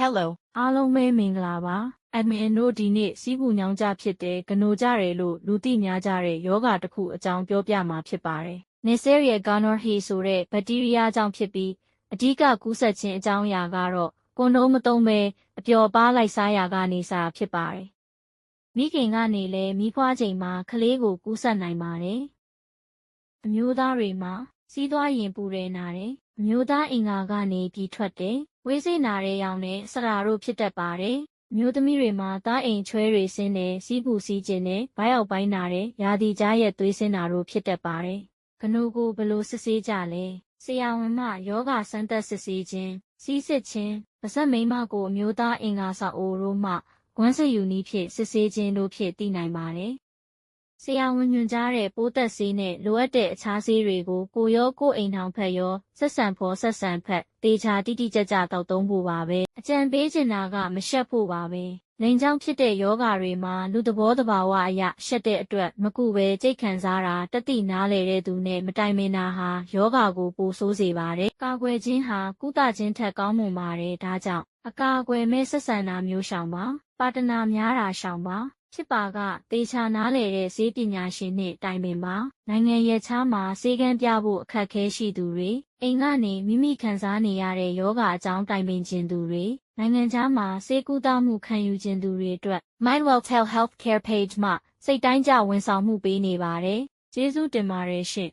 Hello. အားလုံးပဲမင်္ဂလာပါအဒမင်တို့ဒီနေ့စီးပူညောင်းကြဖြစ်တဲ့ဂနိုကြတယ်လို့လူသိများကြတဲ့ယောဂတစ်ခုအကြောင်းပြောပြမှာဖြစ်ပါတယ်။ Neisseria gonorrhoeae ဆိုတဲ့ဘက်တီးရီးယားကြောင့်ဖြစ်ပြီးအဓိကကူးစက်ခြင်းအကြောင်းအရာကတော့ကွန်ဒုံးမသုံးဘဲအပျော်ပါးလိုက်စားရာကနေစာဖြစ်ပါတယ်။မိခင်ကနေလည်းမိဖွားချိန်မှာကလေးကိုကူးစက်နိုင်ပါတယ်။အမျိုးသားတွေမှာစီးသွားရင်ပူတယ်နာတယ်။အမျိုးသားအင်္ဂါကနေပြီးထွက်တယ်။ ဝေးစိနာတဲ့ရောင်နဲ့ဆရာတို့ဖြစ်တတ်ပါတယ်။အမျိုးသမီးတွေမှာသားအိမ်ချွဲတွေဆင်းတယ်စီးပူစီးခြင်းနဲ့ဘိုက်အောက်ပိုင်းနာတဲ့ရာသီကြားရဲ့သွေးဆင်းတာတို့ဖြစ်တတ်ပါတယ်။ကနူကိုဘယ်လို့စစ်ဆေးကြလဲ။ဆရာဝန်မယောဂစမ်းသက်စစ်ဆေးခြင်းစီးစစ်ခြင်းပါဇက်မိန်းမကိုအမျိုးသားအင်္ဂါစာအိုတို့မှဂွမ်းစယူနီးဖြင့်စစ်ဆေးခြင်းတို့ဖြင့်သိနိုင်ပါတယ်။ ဆရာဝန်ညွှန်ကြားတဲ့ပိုးသက်ဆေးနဲ့လိုအပ်တဲ့အခြားဆေးတွေကိုကိုရောကိုအိမ်ထောင်ဖက်ရောဆက်ဆံဖော်ဆက်ဆံဖက်တေချာတိတိကျကျတောက်သုံးဖို့ပါပဲအကြံပေးချင်တာကမရှက်ဖို့ပါပဲလိန်ချောင်းဖြစ်တဲ့ယောဂါတွေမှာလူသဘောတဘာဝအရရှက်တဲ့အတွက်မကူပဲကြိတ်ခံစားတာတတိနားလေတဲ့သူနဲ့မတိုင်မင်တာဟာယောဂါကိုပိုဆိုးစေပါတယ်ကာကွယ်ခြင်းဟာကုသခြင်းထက်ကောင်းမွန်ပါတယ်ဒါကြောင့်အကာအကွယ်မဲ့ဆက်ဆံတာမျိုးရှောင်ပါပါတနာများတာရှောင်ပါ ဖြစ်ပါကတေချာနားလေတဲ့ဈေးပညာရှင်နှင့်တိုင်ပင်ပါနိုင်ငံရဲ့ချားမှာစေကန်းပြဖို့အခက်ခဲရှိသူတွေအိမ်ကနေမိမိခံစားနေရတဲ့ယောဂအကြောင်းတိုင်ပင်ခြင်းသူတွေနိုင်ငံခြားမှာစေကူတာမှုခံယူခြင်းသူတွေအတွက် Mindwelltel Healthcare Page မှစိတ်တိုင်းကြဝန်ဆောင်မှုပေးနေပါတယ်ကျေးဇူးတင်ပါတယ်ရှင်